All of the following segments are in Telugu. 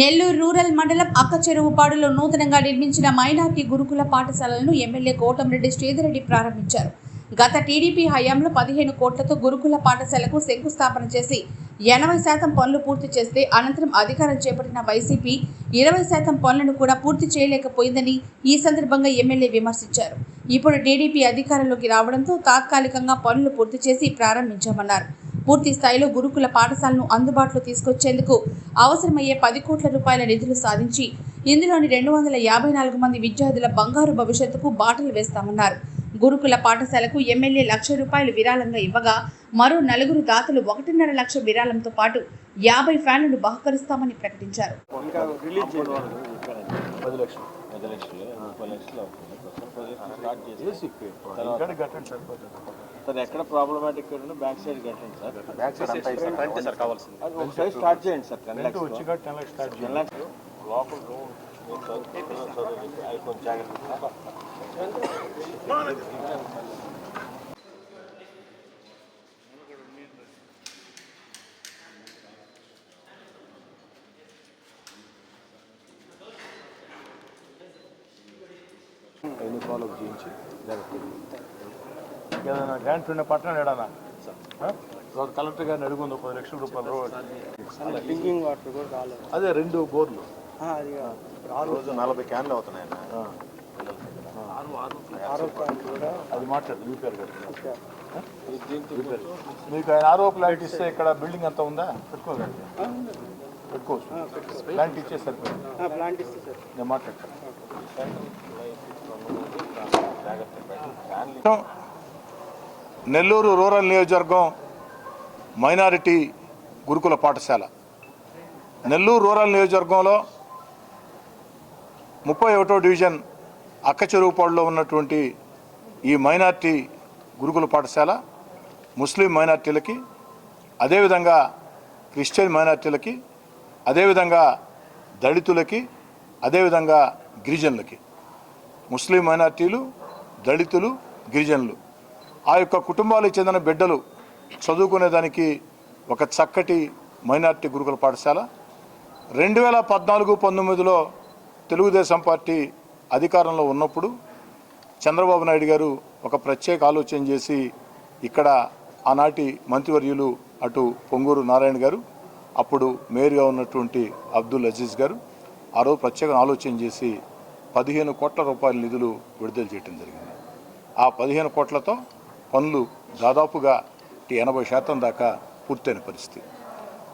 నెల్లూరు రూరల్ మండలం అక్కచెరువుపాడులో నూతనంగా నిర్మించిన మైనార్టీ గురుకుల పాఠశాలలను ఎమ్మెల్యే కోటంరెడ్డి శ్రీధరెడ్డి ప్రారంభించారు. గత టీడీపీ హయాంలో పదిహేను కోట్లతో గురుకుల పాఠశాలకు శంకుస్థాపన చేసి ఎనభై శాతం పనులు పూర్తి చేస్తే అనంతరం అధికారం చేపట్టిన వైసీపీ ఇరవై శాతం పనులను కూడా పూర్తి చేయలేకపోయిందని ఈ సందర్భంగా ఎమ్మెల్యే విమర్శించారు. ఇప్పుడు టీడీపీ అధికారంలోకి రావడంతో తాత్కాలికంగా పనులు పూర్తి చేసి ప్రారంభించామన్నారు. పూర్తి స్థాయిలో గురుకుల పాఠశాలను అందుబాటులో తీసుకొచ్చేందుకు అవసరమయ్యే పది కోట్ల రూపాయల నిధులు సాధించి ఇందులోని రెండు వందల యాభై నాలుగు మంది విద్యార్థుల బంగారు భవిష్యత్తుకు బాటలు వేస్తామన్నారు గురుకుల పాఠశాలకు ఎమ్మెల్యే లక్ష రూపాయలు విరాళంగా ఇవ్వగా మరో నలుగురు దాతలు ఒకటిన్నర లక్ష విరాళంతో పాటు యాభై ఫ్యాన్లను బహుకరిస్తామని ప్రకటించారు పది లక్షలు సార్ ఎక్కడ ప్రాబ్లమాటిక్ ఉందో బ్యాక్ సైడ్ కట్టండి సార్ బ్యాక్ సైడ్ అంతా అయిపోయింది. ఫ్రంట్ సార్ కావాల్సింది అది ఒకసారి స్టార్ట్ చేయండి సార్ టెన్ రెంట్ ల్యాక్స్ వచ్చి టెన్ లాక్స్ స్టార్ట్ టెన్ చేయాలి ల్యాక్స్ లోపల రూమ్ కొంచెం జాగ్రత్త ఎన్ని ఫాలో చేయించి జాగ్రత్త ఏదైనా గ్రాంట్ ఉన్న పట్టణం ఏడనా కలెక్టర్ గారిని అడుగుంది పది లక్షల రూపాయలు రోడ్ డ్రింకింగ్ వాటర్ కూడా రాలేదు అదే రెండు బోర్లు రోజు నలభై క్యాన్లు అవుతున్నాయి అది మాట్లాడు యూపీఆర్ గారు మీకు ఆయన ఆరో ప్లాంట్ ఇస్తే ఇక్కడ బిల్డింగ్ అంతా ఉందా పెట్టుకోగలరు పెట్టుకోవచ్చు ప్లాంట్ ఇచ్చే సరిపోయింది ఆ, ప్లాంట్ ఇస్తే సార్ నేను మాట్లాడతాను నెల్లూరు రూరల్ నియోజకవర్గం మైనారిటీ గురుకుల పాఠశాల. నెల్లూరు రూరల్ నియోజకవర్గంలో ముప్పై ఒకటో డివిజన్ అక్కచెరువుపాడులో ఉన్నటువంటి ఈ మైనార్టీ గురుకుల పాఠశాల ముస్లిం మైనార్టీలకి అదేవిధంగా క్రిస్టియన్ మైనార్టీలకి అదేవిధంగా దళితులకి అదేవిధంగా గిరిజనులకి. ముస్లిం మైనార్టీలు దళితులు గిరిజనులు. ఆ యొక్క కుటుంబాలకు చెందిన బిడ్డలు చదువుకునేదానికి ఒక చక్కటి మైనార్టీ గురుకుల పాఠశాల. రెండు వేల పద్నాలుగు పంతొమ్మిదిలో తెలుగుదేశం పార్టీ అధికారంలో ఉన్నప్పుడు చంద్రబాబు నాయుడు గారు ఒక ప్రత్యేక ఆలోచన చేసి ఇక్కడ ఆనాటి మంత్రివర్యులు అటు పొంగూరు నారాయణ గారు అప్పుడు మేయర్గా ఉన్నటువంటి అబ్దుల్ అజీజ్ గారు ఆ రోజు ప్రత్యేక ఆలోచన చేసి పదిహేను కోట్ల రూపాయల నిధులు విడుదల చేయడం జరిగింది. ఆ పదిహేను కోట్లతో పనులు దాదాపుగా ఎనభై శాతం దాకా పూర్తయిన పరిస్థితి.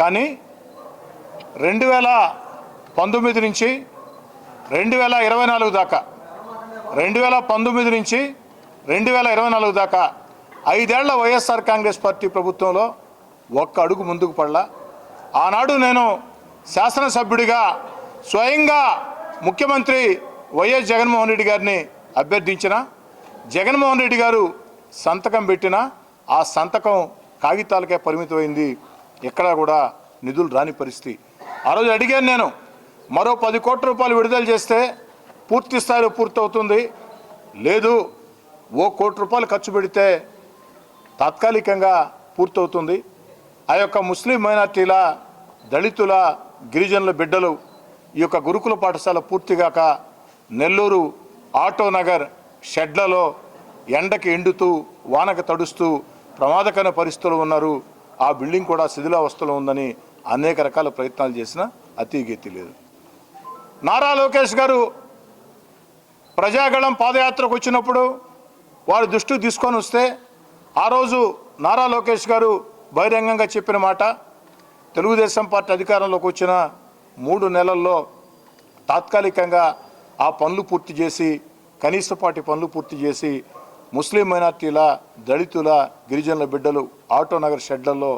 కానీ రెండు వేల పంతొమ్మిది నుంచి రెండు వేల ఇరవై నాలుగు దాకా రెండు వేల పంతొమ్మిది నుంచి రెండు వేల ఇరవై నాలుగు దాకా ఐదేళ్ళ వైఎస్ఆర్ కాంగ్రెస్ పార్టీ ప్రభుత్వంలో ఒక్క అడుగు ముందుకు పడలా. ఆనాడు నేను శాసనసభ్యుడిగా స్వయంగా ముఖ్యమంత్రి వైఎస్ జగన్మోహన్ రెడ్డి గారిని అభ్యర్థించిన. జగన్మోహన్ రెడ్డి గారు సంతకం పెట్టిన ఆ సంతకం కాగితాలకే పరిమితమైంది. ఎక్కడా కూడా నిధులు రాని పరిస్థితి. ఆ రోజు అడిగాను నేను మరో పది కోట్ల రూపాయలు విడుదల చేస్తే పూర్తి స్థాయిలో పూర్తవుతుంది. లేదు ఓ కోటి రూపాయలు ఖర్చు పెడితే తాత్కాలికంగా పూర్తవుతుంది. ఆ యొక్క ముస్లిం మైనార్టీల దళితుల గిరిజనుల బిడ్డలు ఈ యొక్క గురుకుల పాఠశాల పూర్తిగాక నెల్లూరు ఆటో నగర్ షెడ్లలో ఎండకి ఎండుతూ వానకు తడుస్తూ ప్రమాదకర పరిస్థితులు ఉన్నారు. ఆ బిల్డింగ్ కూడా శిథిలావస్థలో ఉందని అనేక రకాల ప్రయత్నాలు చేసినా అతిగతి లేదు. నారా లోకేష్ గారు ప్రజాగళం పాదయాత్రకు వచ్చినప్పుడు వారి దృష్టికి తీసుకొని వస్తే ఆ రోజు నారా లోకేష్ గారు బహిరంగంగా చెప్పిన మాట తెలుగుదేశం పార్టీ అధికారంలోకి వచ్చిన మూడు నెలల్లో తాత్కాలికంగా ఆ పనులు పూర్తి చేసి కనీసపాటి పనులు పూర్తి చేసి ముస్లిం మైనార్టీల దళితుల గిరిజనుల బిడ్డలు ఆటో నగర్ షెడ్లలో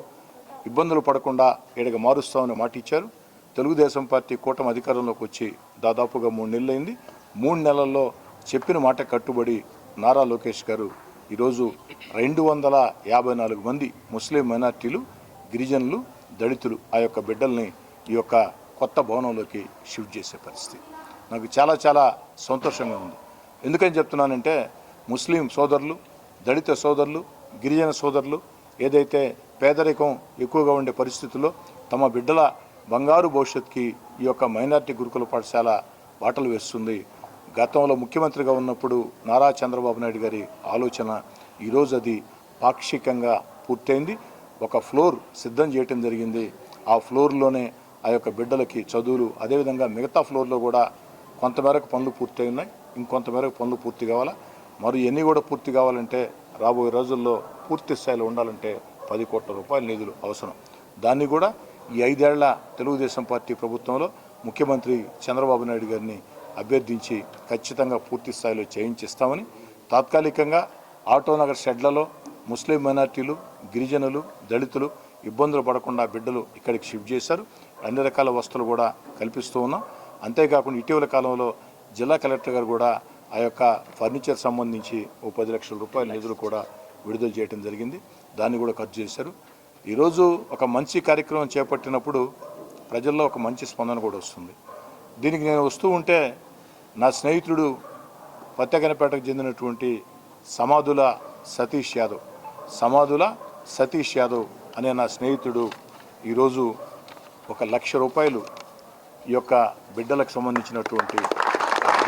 ఇబ్బందులు పడకుండా ఇడగ మారుస్తామని మాట ఇచ్చారు. తెలుగుదేశం పార్టీ కూటమి అధికారంలోకి వచ్చి దాదాపుగా మూడు నెలలైంది. మూడు నెలల్లో చెప్పిన మాట కట్టుబడి నారా లోకేష్ గారు ఈరోజు రెండు వందల యాభై నాలుగు మంది ముస్లిం మైనార్టీలు గిరిజనులు దళితులు ఆ యొక్క బిడ్డల్ని ఈ యొక్క కొత్త భవనంలోకి షిఫ్ట్ చేసే పరిస్థితి. నాకు చాలా చాలా సంతోషంగా ఉంది. ఎందుకని చెప్తున్నానంటే ముస్లిం సోదరులు దళిత సోదరులు గిరిజన సోదరులు ఏదైతే పేదరికం ఎక్కువగా ఉండే పరిస్థితుల్లో తమ బిడ్డల బంగారు భవిష్యత్కి ఈ యొక్క మైనార్టీ గురుకుల పాఠశాల బాటలు వేస్తుంది. గతంలో ముఖ్యమంత్రిగా ఉన్నప్పుడు నారా చంద్రబాబు నాయుడు గారి ఆలోచన ఈరోజు అది పాక్షికంగా పూర్తయింది. ఒక ఫ్లోర్ సిద్ధం చేయటం జరిగింది. ఆ ఫ్లోర్లోనే ఆ యొక్క బిడ్డలకి చదువులు అదేవిధంగా మిగతా ఫ్లోర్లో కూడా కొంతమేరకు పనులు పూర్తయి ఉన్నాయి. ఇంకొంతమేరకు పనులు పూర్తి కావాలా? మరి ఎన్ని కూడా పూర్తి కావాలంటే రాబోయే రోజుల్లో పూర్తి స్థాయిలో ఉండాలంటే పది కోట్ల రూపాయల నిధులు అవసరం. దాన్ని కూడా ఈ ఐదేళ్ళ తెలుగుదేశం పార్టీ ప్రభుత్వంలో ముఖ్యమంత్రి చంద్రబాబు నాయుడు గారిని అభ్యర్థించి ఖచ్చితంగా పూర్తి స్థాయిలో చేయించిస్తామని తాత్కాలికంగా ఆటోనగర్ షెడ్లలో ముస్లిం మైనార్టీలు గిరిజనులు దళితులు ఇబ్బందులు పడకుండా బిడ్డలు ఇక్కడికి షిఫ్ట్ చేశారు. అన్ని రకాల వస్తువులు కూడా కల్పిస్తూ ఉన్నాం. అంతేకాకుండా ఇటీవల కాలంలో జిల్లా కలెక్టర్ గారు కూడా ఆ యొక్క ఫర్నిచర్ సంబంధించి ఓ పది లక్షల రూపాయల నిధులు కూడా విడుదల చేయడం జరిగింది. దాన్ని కూడా ఖర్చు చేశారు. ఈరోజు ఒక మంచి కార్యక్రమం చేపట్టినప్పుడు ప్రజల్లో ఒక మంచి స్పందన కూడా వస్తుంది. దీనికి నేను వస్తూ ఉంటే నా స్నేహితుడు పత్తెగనపేటకు చెందినటువంటి సమాధుల సతీష్ యాదవ్ సమాధుల సతీష్ యాదవ్ అనే నా స్నేహితుడు ఈరోజు ఒక లక్ష రూపాయలు ఈ యొక్క బిడ్డలకు సంబంధించినటువంటి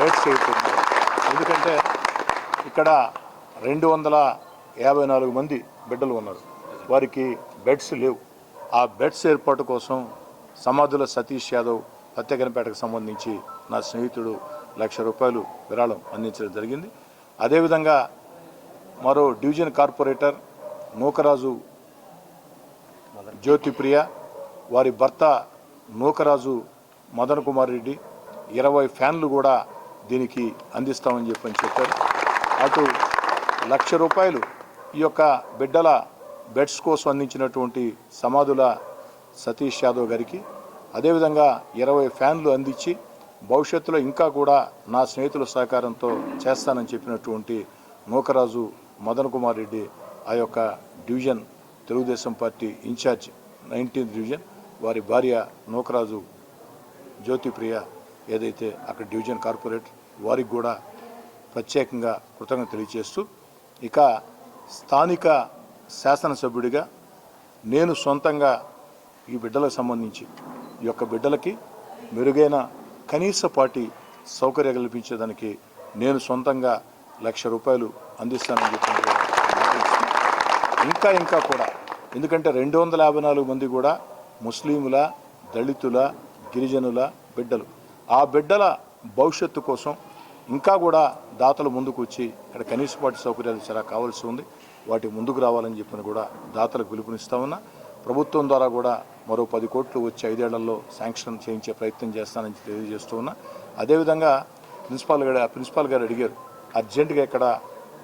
బెడ్స్ వేయకుండా ఎందుకంటే ఇక్కడ రెండు వందల యాభై నాలుగు మంది బిడ్డలు ఉన్నారు. వారికి బెడ్స్ లేవు. ఆ బెడ్స్ ఏర్పాటు కోసం సమాధుల సతీష్ యాదవ్ హత్యకనిపేటకు సంబంధించి నా స్నేహితుడు లక్ష రూపాయలు విరాళం అందించడం జరిగింది. అదేవిధంగా మరో డివిజన్ కార్పొరేటర్ నూకరాజు జ్యోతిప్రియ వారి భర్త నూకరాజు మదన్ కుమార్ రెడ్డి ఇరవై ఫ్యాన్లు కూడా దీనికి అందిస్తామని చెప్పని చెప్పారు. అటు లక్ష రూపాయలు ఈ యొక్క బిడ్డల బెడ్స్ కోసం అందించినటువంటి సమాధుల సతీష్ యాదవ్ గారికి అదేవిధంగా ఇరవై ఫ్యాన్లు అందించి భవిష్యత్తులో ఇంకా కూడా నా స్నేహితుల సహకారంతో చేస్తానని చెప్పినటువంటి నూకరాజు మదన్ కుమార్ రెడ్డి ఆ యొక్క division Telugudesam party in-charge nineteenth division వారి భార్య నూకరాజు జ్యోతిప్రియ ఏదైతే అక్కడ డివిజన్ కార్పొరేటర్ వారికి కూడా ప్రత్యేకంగా కృతజ్ఞత తెలియజేస్తూ ఇక స్థానిక శాసనసభ్యుడిగా నేను సొంతంగా ఈ బిడ్డలకు సంబంధించి ఈ యొక్క బిడ్డలకి మెరుగైన కనీసపాటి సౌకర్యం కల్పించేదానికి నేను సొంతంగా లక్ష రూపాయలు అందిస్తానని చెప్పి ఇంకా ఇంకా కూడా ఎందుకంటే రెండు వందల యాభై నాలుగు మంది కూడా ముస్లింల దళితుల గిరిజనుల బిడ్డలు. ఆ బిడ్డల భవిష్యత్తు కోసం ఇంకా కూడా దాతలు ముందుకు వచ్చి ఇక్కడ కనీసపాటి సౌకర్యాలు చాలా కావాల్సి ఉంది. వాటి ముందుకు రావాలని చెప్పిన కూడా దాతలకు పిలుపునిస్తా ఉన్నా. ప్రభుత్వం ద్వారా కూడా మరో పది కోట్లు వచ్చి ఐదేళ్ళలో శాంక్షన్ చేయించే ప్రయత్నం చేస్తానని తెలియజేస్తూ ఉన్నా. అదేవిధంగా ప్రిన్సిపాల్ గారు ప్రిన్సిపాల్ గారు అడిగారు అర్జెంటుగా ఇక్కడ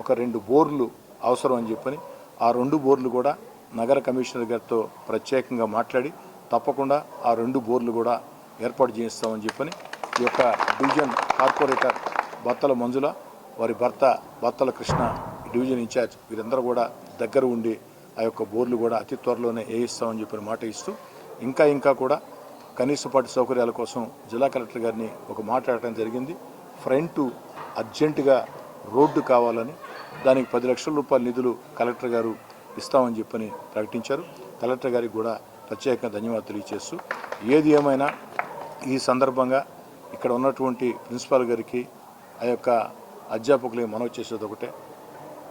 ఒక రెండు బోర్లు అవసరం అని చెప్పని. ఆ రెండు బోర్లు కూడా నగర కమిషనర్ గారితో ప్రత్యేకంగా మాట్లాడి తప్పకుండా ఆ రెండు బోర్లు కూడా ఏర్పాటు చేయిస్తామని చెప్పని. ఈ యొక్క డివిజన్ కార్పొరేటర్ బత్తల మంజుల వారి భర్త బత్తల కృష్ణ డివిజన్ ఇన్ఛార్జ్ వీరందరూ కూడా దగ్గర ఉండి ఆ యొక్క బోర్లు కూడా అతి త్వరలోనే వేయిస్తామని చెప్పిన మాట ఇస్తూ ఇంకా ఇంకా కూడా కనీసపాటి సౌకర్యాల కోసం జిల్లా కలెక్టర్ గారిని ఒక మాట్లాడటం జరిగింది. ఫ్రంట్ అర్జెంటుగా రోడ్డు కావాలని దానికి పది లక్షల రూపాయల నిధులు కలెక్టర్ గారు ఇస్తామని చెప్పని ప్రకటించారు. కలెక్టర్ గారికి కూడా ప్రత్యేకంగా ధన్యవాదాలు తెలియజేస్తూ ఏది ఏమైనా ఈ సందర్భంగా ఇక్కడ ఉన్నటువంటి ప్రిన్సిపాల్ గారికి ఆ యొక్క అధ్యాపకులకి మనవి చేసేది ఒకటే.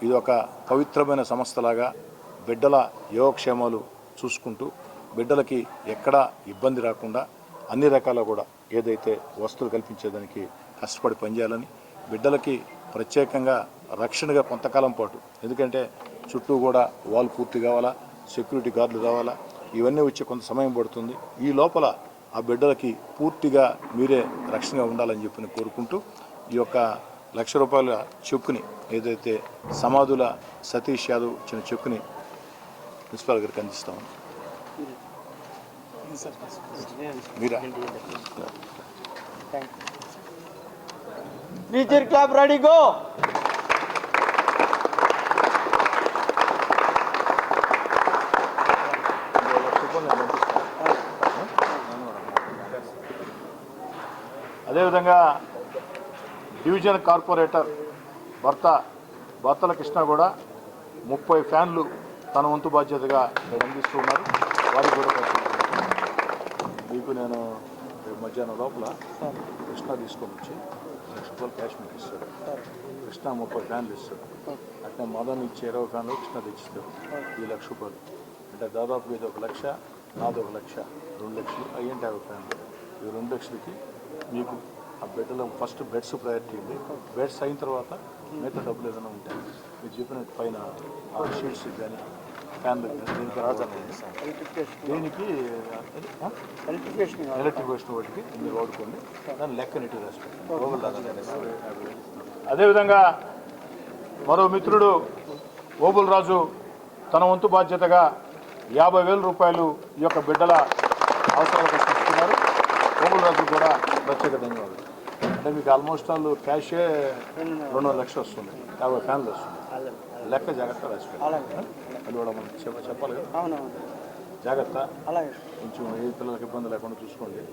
ఇది ఒక పవిత్రమైన సంస్థలాగా బిడ్డల యోగక్షేమాలు చూసుకుంటూ బిడ్డలకి ఎక్కడా ఇబ్బంది రాకుండా అన్ని రకాల కూడా ఏదైతే వస్తువులు కల్పించేదానికి కష్టపడి పనిచేయాలని బిడ్డలకి ప్రత్యేకంగా రక్షణగా కొంతకాలం పాటు. ఎందుకంటే చుట్టూ కూడా వాల్ పూర్తి కావాలా సెక్యూరిటీ గార్డులు కావాలా ఇవన్నీ వచ్చే కొంత సమయం పడుతుంది. ఈ లోపల ఆ బిడ్డలకి పూర్తిగా మీరే రక్షణగా ఉండాలని చెప్పి కోరుకుంటూ ఈ యొక్క లక్ష రూపాయల చెక్కుని ఏదైతే సమాధుల సతీష్ యాదవ్ ఇచ్చిన చెక్కుని ప్రిన్సిపాల్ గారికి మీరా? టీచర్ క్లాప్ రెడీ గో అదేవిధంగా డివిజన్ కార్పొరేటర్ భర్త భర్తల కృష్ణ కూడా ముప్పై ఫ్యాన్లు తన వంతు బాధ్యతగా అందిస్తున్నారు అందిస్తూ ఉన్నారు. వారికి కూడా మీకు నేను రేపు మధ్యాహ్నం లోపల కృష్ణ తీసుకొని వచ్చి లక్ష రూపాయలు క్యాష్ మీకు ఇస్తాడు. కృష్ణ ముప్పై ఫ్యాన్లు ఇస్తాడు. అట్లా మదన్ ఇచ్చే ఇరవై ఫ్యాన్లు కృష్ణ తెచ్చిస్తాడు. ఈ లక్ష రూపాయలు. అంటే దాదాపు ఇది ఒక లక్ష నాది ఒక లక్ష రెండు లక్షలు అయ్యంటే యాభై ఫ్యాన్లు. ఈ రెండు లక్షలకి మీకు ఆ బెడ్లో ఫస్ట్ బెడ్స్ ప్రయారిటీ ఉంది. బెడ్స్ అయిన తర్వాత మిగతా డబ్బులు ఏదైనా ఉంటాయి మీరు చెప్పినట్టు పైన షీట్స్ కానీ దీనికి దేనికి? ఎలక్ట్రిఫికేషన్ వాటికి మీరు వాడుకోండి. లెక్క రాసిపెట్టాలి అదేవిధంగా మరో మిత్రుడు ఓబుల్ రాజు తన వంతు బాధ్యతగా యాభై వేల రూపాయలు ఈ యొక్క బిడ్డల అవసరాలకు తీసుకున్నారు. ఓబుల్ రాజు కూడా ప్రత్యేక ధన్యవాదాలు. అంటే మీకు ఆల్మోస్ట్ ఆల్ క్యాషే రెండున్నర లక్షలు వస్తుంది. యాభై ఫ్యాన్లు వస్తుంది. లెక్క జాగ్రత్త అలాగే. అది కూడా మనం చెప్ప చెప్పాలి కదా. జాగ్రత్త. కొంచెం ఏ పిల్లలకి ఇబ్బంది లేకుండా చూసుకోండి.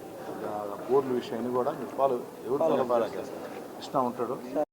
బోర్డుల విషయాన్ని కూడా మీరు ఫాలో ఎవరు బాగా కృష్ణ ఉంటాడు.